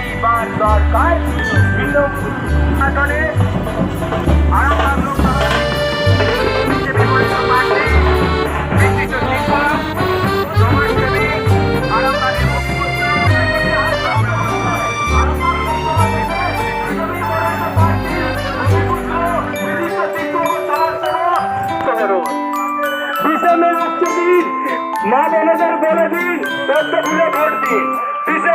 রবিবার দরকার সমাজসেবী আরামবাগের বিশে মে বোনেদের বলে দিন ভোট দিন বিশে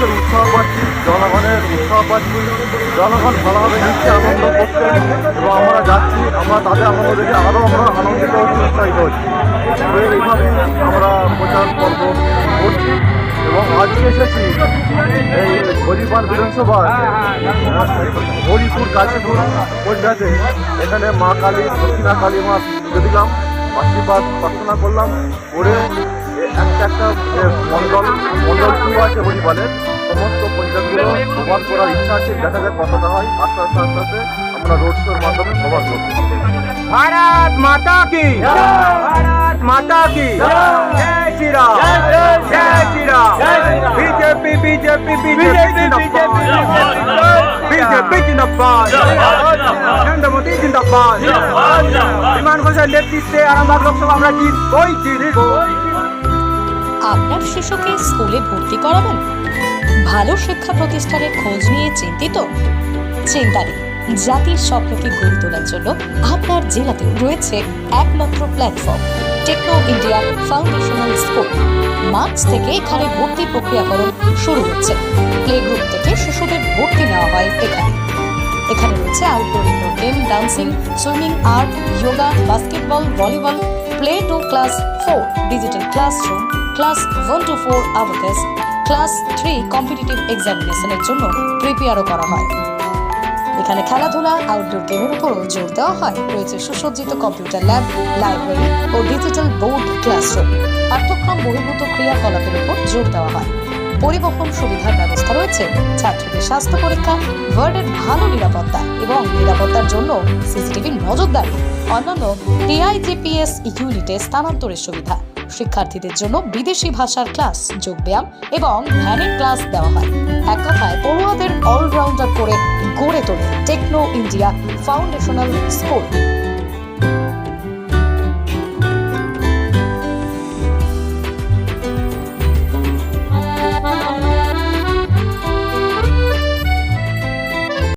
মানুষের উৎসাহ পাচ্ছি জনগণের উৎসাহ পাচ্ছি জনগণ ভালোভাবে নিচ্ছে আনন্দ করছে এবং আমরা যাচ্ছি, আমরা তাদের আনন্দ দেখে আরও আমরা আনন্দিত হচ্ছি, উৎসাহিত হচ্ছি। এইভাবে আমরা প্রচার পর্ব করছি এবং আজকে এসেছি এই হরিপাল বিধানসভা হরিপুর কাশীপুর পঞ্চায়েতে। এখানে মা কালী, দক্ষিণা কালী মা পুজো দিলাম আশীর্বাদ প্রার্থনা করলাম, করে একটা একটা মন্ডল মন্ডল শুরু আছে হরিপালের সমস্ত পঞ্চায়েতগুলো সবার করার ইচ্ছা আছে দেখা যায় কতটা হয়। আস্তে আস্তে আস্তে আস্তে আমরা রোড শোর মাধ্যমে সবার ভারত মাতা কি? ভারত মাতা কি? জয়! শ্রীরাম! জয় Shriram! BJP BJP BJP BJP জিন্দাবাদ! নরেন্দ্র জিন্দাবাদ! জিন্দাবাদ! বিমান নেতৃত্বে আরামবাগ লোকসভা আমরা জিত ওই জিত শিশুকে স্কুলে ভর্তি করাবেন? ভালো শিক্ষা প্রতিষ্ঠানের খোঁজ নিয়ে চিন্তিত? চিন্তা নেই। জাতির স্বপ্নকে গড়ে তোলার জন্য আপনার জেলাতে রয়েছে একমাত্র platform Techno India foundational school March থেকে এখানে ভর্তি প্রক্রিয়াকরণ শুরু হচ্ছে। প্লে গ্রুপ থেকে শিশুদের ভর্তি নেওয়া হয় এখানে। এখানে রয়েছে outdoor indoor game dancing swimming art yoga basketball volleyball play to class four digital classroom class one two four abacus class three competitive এক্সামিনেশনের জন্য প্রিপেয়ারও করা হয়। এখানে খেলাধুলা আউটডোর গেমের উপরও জোর দেওয়া হয়। রয়েছে সুসজ্জিত কম্পিউটার ল্যাব লাইব্রেরি ও ডিজিটাল বোর্ড ক্লাসরুম পাঠ্যক্রম বহির্ভূত ক্রিয়াকলাপের উপর জোর দেওয়া হয়। পরিবহন সুবিধার ব্যবস্থা রয়েছে। ছাত্রদের স্বাস্থ্য পরীক্ষা ওয়ার্ডের ভালো নিরাপত্তা এবং নিরাপত্তার জন্য সিসিটিভি নজরদারি। অন্যান্য টিআইজিপিএস ইউনিটে স্থানান্তরের সুবিধা। শিক্ষার্থীদের জন্য বিদেশি ভাষার ক্লাস, যোগব্যায়াম এবং ধ্যানের ক্লাস দেওয়া হয়। এক কথায় পড়ুয়াদের অলরাউন্ডার করে গড়ে তোলে টেকনো ইন্ডিয়া ফাউন্ডেশনাল স্কুল।